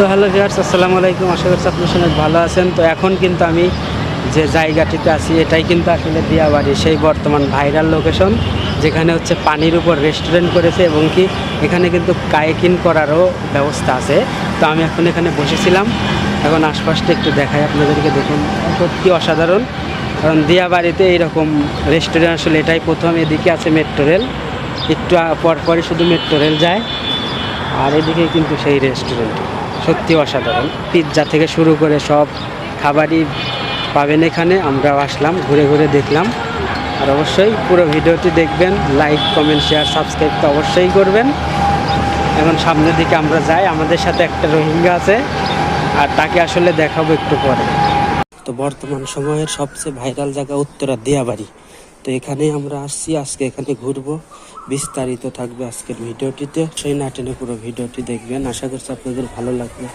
So hello viewers আসসালামু আলাইকুম। আশা করছি আপনার সঙ্গে ভালো আছেন। তো এখন কিন্তু আমি যে জায়গাটিতে আছি, এটাই কিন্তু আসলে দিয়াবাড়ি, সেই বর্তমান ভাইরাল লোকেশন যেখানে হচ্ছে পানির উপর রেস্টুরেন্ট করেছে এবং কি এখানে কিন্তু কায়েকিন করারও ব্যবস্থা আছে। তো আমি এখন এখানে বসেছিলাম। এখন আশপাশটা একটু দেখাই আপনাদেরকে, দেখুন, সত্যি অসাধারণ। কারণ দিয়াবাড়িতে এইরকম রেস্টুরেন্ট আসলে এটাই প্রথম, এদিকে আছে মেট্রো রেল একটু পরপরই শুধু মেট্রো রেল যায়। আর এদিকে কিন্তু সেই রেস্টুরেন্ট সত্যি অসাধারণ। পিৎজা থেকে শুরু করে সব খাবারই পাবেন এখানে, আমরাও আসলাম, ঘুরে ঘুরে দেখলাম। আর অবশ্যই পুরো ভিডিওটি দেখবেন লাইক কমেন্ট শেয়ার সাবস্ক্রাইব তো অবশ্যই করবেন। এখন সামনের দিকে আমরা যাই, আমাদের সাথে একটা রোহিঙ্গা আছে, আর তাকে আসলে দেখাবো একটু পরে। তো বর্তমান সময়ের সবচেয়ে ভাইরাল জায়গা উত্তরা দিয়াবাড়ি। তো এখানে আমরা আসছি, আজকে এখানে ঘুরবো। বিস্তারিত থাকবে আজকের ভিডিওটিতে। সেই নাটিনে পুরো ভিডিওটি দেখবেন। আশা করছি আপনাদের ভালো লাগবে।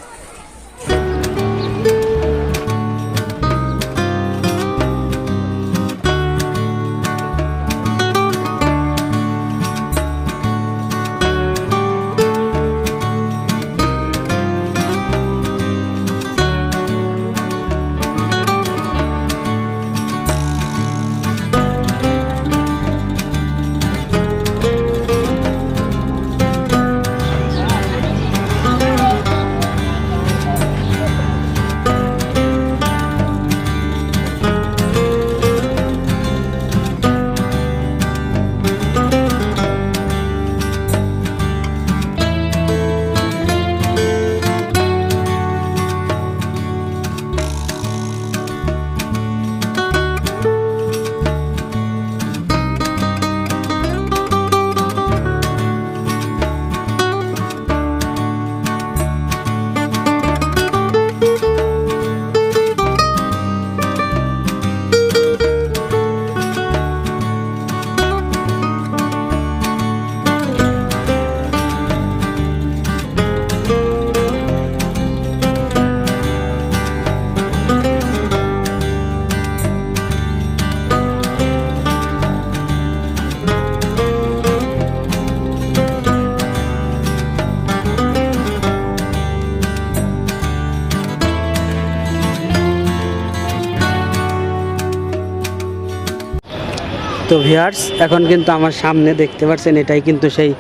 তো ভিয়ার্স এখন কিন্তু আমার সামনে দেখতে পাচ্ছেন এটাই কিন্তু সেই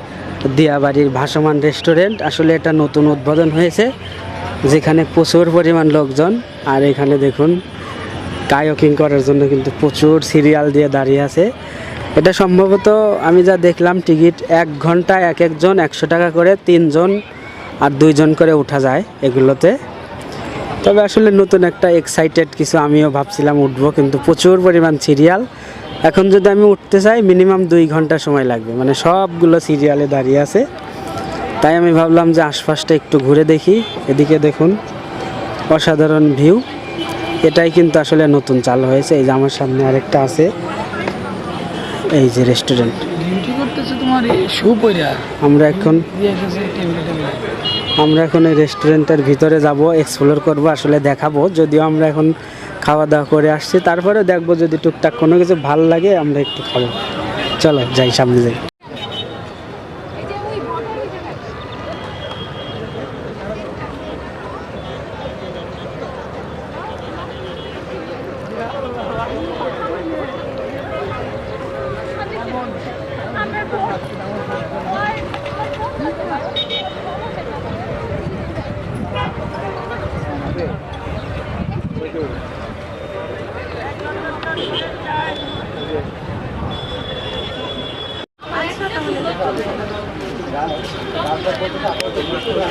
দিয়াবাড়ির ভাসমান রেস্টুরেন্ট আসলে এটা নতুন উদ্বোধন হয়েছে, যেখানে প্রচুর পরিমাণ লোকজন, আর এখানে দেখুন, কায়কিং করার জন্য কিন্তু প্রচুর সিরিয়াল দিয়ে দাঁড়িয়ে আছে। এটা সম্ভবত আমি যা দেখলাম, টিকিট এক ঘণ্টা এক একজন একশো টাকা করে তিনজন আর দুইজন করে উঠা যায় এগুলোতে। তবে আসলে নতুন একটা এক্সাইটেড কিছু আমিও ভাবছিলাম উঠবো, কিন্তু প্রচুর পরিমাণ সিরিয়াল। এখন যদি আমি উঠতে চাই মিনিমাম দুই ঘণ্টা সময় লাগবে। মানে সবগুলো সিরিয়ালে দাঁড়িয়ে আছে। তাই আমি ভাবলাম যে আশপাশটা একটু ঘুরে দেখি। এদিকে দেখুন অসাধারণ ভিউ এটাই কিন্তু আসলে নতুন চালু হয়েছে। এই যে আমার সামনে আরেকটা আছে। এই যে রেস্টুরেন্ট আমরা এখন আমরা এখন এই রেস্টুরেন্টের ভিতরে যাব এক্সপ্লোর করব আসলে দেখাবো। যদিও আমরা এখন খাওয়া দাওয়া করে আসছি। তারপরে দেখব যদি টুকটাক কোনো কিছু ভালো লাগে, আমরা একটু খাব। চলো, যাই, সামনে যাই। চল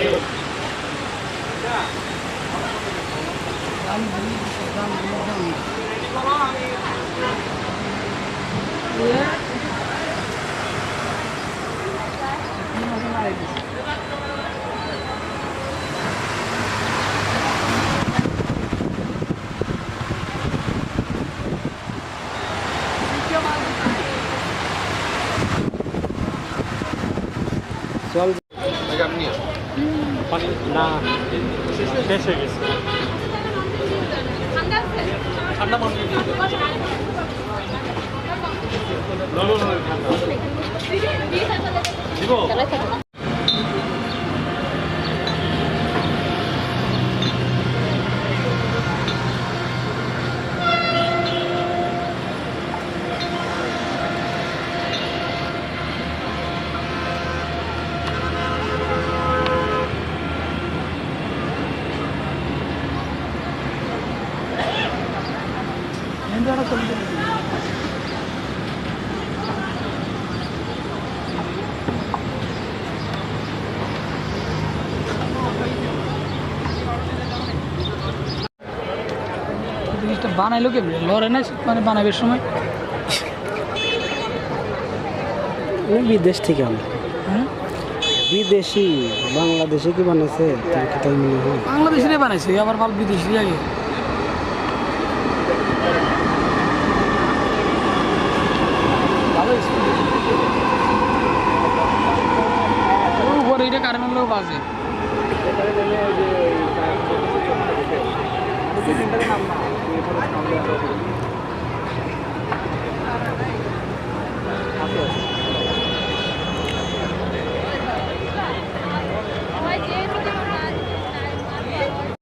না শেষ হয়ে গেছে জিনিসটা বানাইলো কেমনি লড়ে না মানে বানাবের সময়। বিদেশ থেকে আমরা হ্যাঁ? বিদেশি বাংলাদেশে কি বানাইছে? বাংলাদেশে বানাইছে আবার বিদেশি আগে এটা কারেন্ট হলেও বাজে